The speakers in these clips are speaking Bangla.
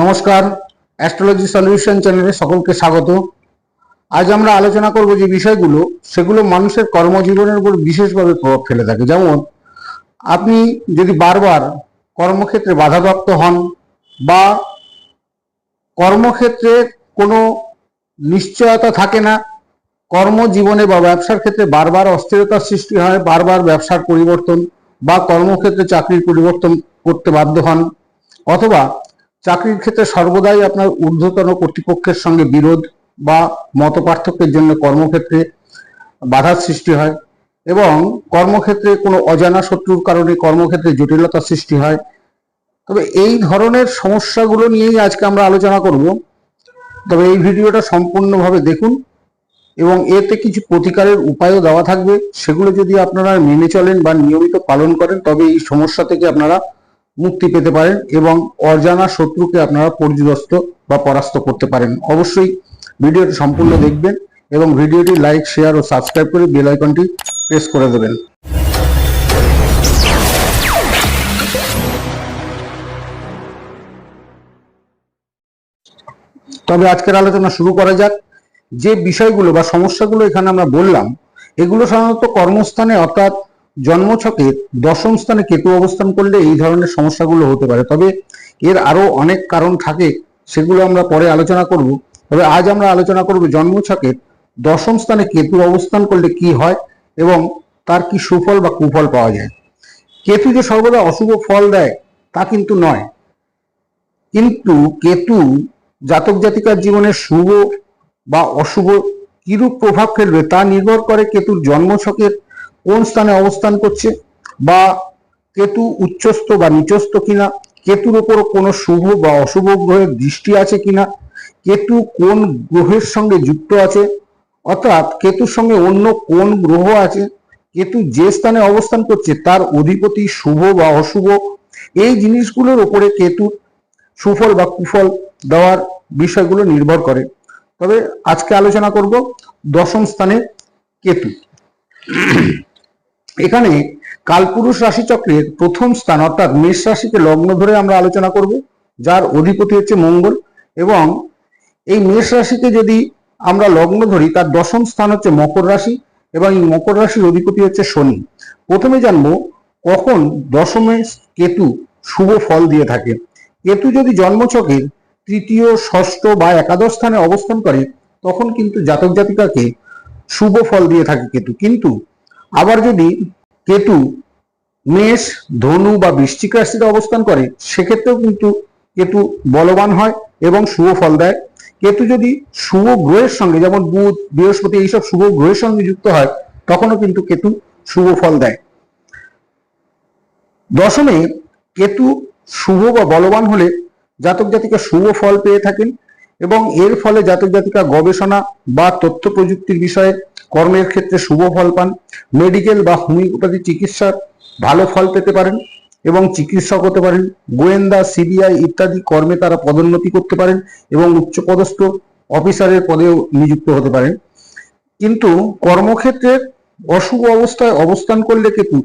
নমস্কার অ্যাস্ট্রোলজি সলিউশন চ্যানেলে সকলকে স্বাগত। আজ আমরা আলোচনা করব যে বিষয়গুলো, সেগুলো মানুষের কর্মজীবনের উপর বিশেষভাবে প্রভাব ফেলে থাকে। যেমন, আপনি যদি বারবার কর্মক্ষেত্রে বাধাপ্রাপ্ত হন বা কর্মক্ষেত্রে কোনো নিশ্চয়তা থাকে না, কর্মজীবনে বা ব্যবসার ক্ষেত্রে বারবার অস্থিরতার সৃষ্টি হয়, বারবার ব্যবসার পরিবর্তন বা কর্মক্ষেত্রে চাকরির পরিবর্তন করতে বাধ্য হন, অথবা চাকরির ক্ষেত্রে সর্বদাই আপনার ঊর্ধ্বতন কর্তৃপক্ষের সঙ্গে বিরোধ বা মত জন্য কর্মক্ষেত্রে বাধার সৃষ্টি হয় এবং কর্মক্ষেত্রে কোনো অজানা শত্রুর কারণে কর্মক্ষেত্রে জটিলতার সৃষ্টি হয়। তবে এই ধরনের সমস্যাগুলো নিয়েই আজকে আমরা আলোচনা করব। তবে এই ভিডিওটা সম্পূর্ণভাবে দেখুন এবং এতে কিছু প্রতিকারের উপায়ও দেওয়া থাকবে। সেগুলো যদি আপনারা মেনে চলেন বা নিয়মিত পালন করেন, তবে এই সমস্যা থেকে আপনারা মুক্তি পেতে পারেন এবং অজানা শত্রুকে আপনারা পর্যদস্ত বা পরাস্ত করতে পারেন। অবশ্যই ভিডিওটি সম্পূর্ণ দেখবেন এবং ভিডিওটি লাইক, শেয়ার ও সাবস্ক্রাইব করে বেল আইকনটি প্রেস করে দেবেন। তবে আজকের আলোচনা শুরু করা যাক। যে বিষয়গুলো বা সমস্যাগুলো এখানে আমরা বললাম, এগুলো সাধারণত কর্মস্থানে অর্থাৎ জন্মছকে দশম স্থানে কেতু অবস্থান করলে এই ধরনের সমস্যাগুলো হতে পারে। তবে এর আরও অনেক কারণ থাকে, সেগুলো আমরা পরে আলোচনা করব। তবে আজ আমরা আলোচনা করব জন্মছকে দশম স্থানে কেতু অবস্থান করলে কি হয় এবং তার কি সুফল বা কুফল পাওয়া যায়। কেতু যে সর্বদা অশুভ ফল দেয়, তা কিন্তু নয়। কিন্তু কেতু জাতক জাতিকার জীবনে শুভ বা অশুভ কিরূপ প্রভাব ফেলবে তা নির্ভর করে কেতুর জন্মছকের কোন স্থানে অবস্থান করছে বা কেতু উচ্চস্থ বা নিচস্থ কিনা, কেতুর ওপর কোনো শুভ বা অশুভ গ্রহের দৃষ্টি আছে কিনা, কেতু কোন গ্রহের সঙ্গে যুক্ত আছে, অর্থাৎ কেতুর সঙ্গে অন্য কোন গ্রহ আছে, কেতু যে স্থানে অবস্থান করছে তার অধিপতি শুভ বা অশুভ, এই জিনিসগুলোর উপরে কেতুর সুফল বা কুফল দেওয়ার বিষয়গুলো নির্ভর করে। তবে আজকে আলোচনা করব দশম স্থানে কেতু। এখানে কালপুরুষ রাশিচক্রের প্রথম স্থান, অর্থাৎ মেষ রাশিকে লগ্ন ধরে আমরা আলোচনা করব, যার অধিপতি হচ্ছে মঙ্গল এবং এই মেষ রাশিকে যদি আমরা লগ্ন ধরি, তার দশম স্থান হচ্ছে মকর রাশি এবং এই মকর রাশির অধিপতি হচ্ছে শনি। প্রথমে জানব কখন দশমে কেতু শুভ ফল দিয়ে থাকে। কেতু যদি জন্মছকের তৃতীয়, ষষ্ঠ বা একাদশ স্থানে অবস্থান করে, তখন কিন্তু জাতক জাতিকাকে শুভ ফল দিয়ে থাকে কেতু। কিন্তু আবার যদি কেতু, মেষ, ধনু বা বৃশ্চিক রাশিতে অবস্থান করে, সেক্ষেত্রেও কিন্তু কেতু বলবান হয় এবং শুভ ফল দেয়। কেতু যদি শুভ গ্রহের সঙ্গে, যেমন বুধ, বৃহস্পতি এইসব শুভ গ্রহের সঙ্গে যুক্ত হয়, তখনও কিন্তু কেতু শুভ ফল দেয়। দশমে, কেতু শুভ বা বলবান হলে জাতক জাতিকা শুভ ফল পেয়ে থাকেন এবং এর ফলে জাতক জাতিকা গবেষণা বা তথ্য প্রযুক্তির বিষয়ে কর্মের ক্ষেত্রে শুভ ফল পান মেডিকেল বা হোমিওপ্যাথি চিকিৎসার ভালো ফল পেতে পারেন এবং চিকিৎসক হতে পারেন, গোয়েন্দা সিবিআই ইত্যাদি কর্মে তারা পদোন্নতি করতে পারেন এবং উচ্চপদস্থ অফিসারের পদেও নিযুক্ত হতে পারেন। কিন্তু কর্মক্ষেত্রের অশুভ অবস্থায় অবস্থান করলে কেতু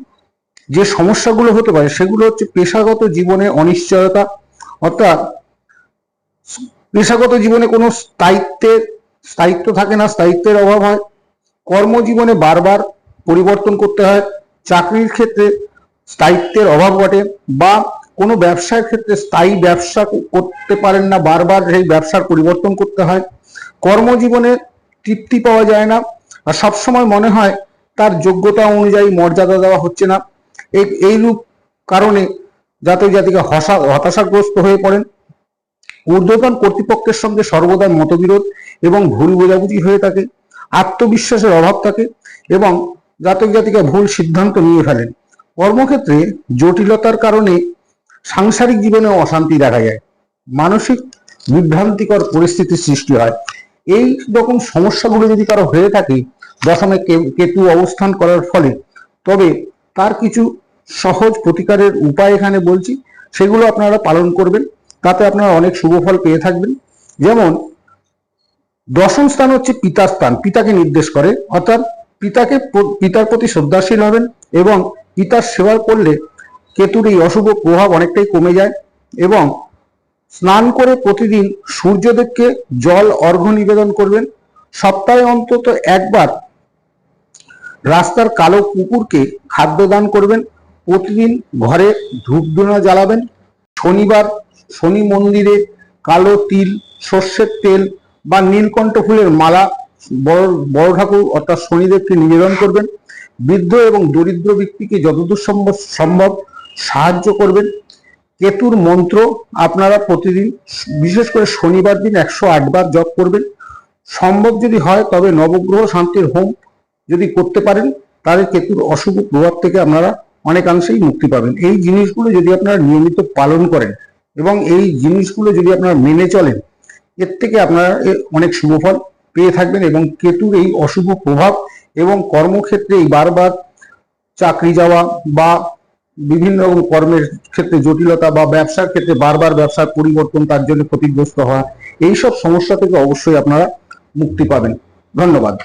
যে সমস্যাগুলো হতে পারে সেগুলো হচ্ছে পেশাগত জীবনে অনিশ্চয়তা, অর্থাৎ পেশাগত জীবনে কোনো স্থায়িত্বের, স্থায়িত্ব থাকে না, স্থায়িত্বের অভাব হয় কর্মজীবনে বারবার পরিবর্তন করতে হয়, চাকরির ক্ষেত্রে স্থায়িত্বের অভাব ঘটে বা কোনো ব্যবসার ক্ষেত্রে স্থায়ী ব্যবসা করতে পারেন না, বারবার সেই ব্যবসার পরিবর্তন করতে হয়। কর্মজীবনে তৃপ্তি পাওয়া যায় না আর সবসময় মনে হয় তার যোগ্যতা অনুযায়ী মর্যাদা দেওয়া হচ্ছে না। এই, এইরূপ কারণে জাতক জাতিকে হসা, হতাশাগ্রস্ত হয়ে পড়েন। ঊর্ধ্বতন কর্তৃপক্ষের সঙ্গে সর্বদা মতবিরোধ এবং ভুল বোঝাবুঝি হয়ে থাকে। আত্মবিশ্বাসের অভাব থাকে এবং জাতক জাতিকা ভুল সিদ্ধান্ত নিয়ে ফেলেন। কর্মক্ষেত্রে জটিলতার কারণে সাংসারিক জীবনে অশান্তি দেখা যায়। মানসিক বিভ্রান্তিকর পরিস্থিতির সৃষ্টি হয়। এই রকম সমস্যাগুলো যদি কারও হয়ে থাকে, দশমে কেতু অবস্থান করার ফলে, তবে তার কিছু সহজ প্রতিকারের উপায় এখানে বলছি। সেগুলো আপনারা পালন করবেন। তাতে আপনারা অনেক শুভ ফল পেয়ে থাকবেন। যেমন দশম স্থান হচ্ছে পিতার স্থান। পিতাকে নির্দেশ করে। অর্থাৎ পিতাকে পিতার প্রতি শ্রদ্ধাশীল হবেন এবং পিতার সেবা করলে কেতুর এই অশুভ প্রভাব অনেকটাই কমে যায় এবং স্নান করে প্রতিদিন সূর্যদেবকে জল, অর্ঘ্য নিবেদন করবেন। সপ্তাহে অন্তত একবার রাস্তার কালো কুকুরকে খাদ্য দান করবেন। প্রতিদিন ঘরে ধূপধুনা জ্বালাবেন। শনিবার শনি মন্দিরে কালো তিল, সর্ষের তেল বা নীলকণ্ঠ ফুলের মালা বড় বড় ঠাকুর অর্থাৎ শনিদেবকে নিবেদন করবেন। বৃদ্ধ এবং দরিদ্র ব্যক্তিকে যতদূর সম্ভব সম্ভব সাহায্য করবেন। কেতুর মন্ত্র আপনারা প্রতিদিন, বিশেষ করে শনিবার দিন একশো আটবার জপ করবেন। সম্ভব যদি হয়, তবে নবগ্রহ শান্তির হোম যদি করতে পারেন, তাহলে কেতুর অশুভ প্রভাব থেকে আপনারা অনেকাংশেই মুক্তি পাবেন। এই জিনিসগুলো যদি আপনারা নিয়মিত পালন করেন এবং এই জিনিসগুলো যদি আপনারা মেনে চলেন এর থেকে আপনারা অনেক শুভফল পেয়ে থাকবেন এবং কেতুর এই অশুভ প্রভাব এবং কর্মক্ষেত্রে এই বারবার চাকরি যাওয়া বা বিভিন্ন রকম কর্মের ক্ষেত্রে জটিলতা বা ব্যবসার ক্ষেত্রে বারবার ব্যবসার পরিবর্তন তার জন্য ক্ষতিগ্রস্ত হওয়া, এইসব সমস্যা থেকে অবশ্যই আপনারা মুক্তি পাবেন। ধন্যবাদ।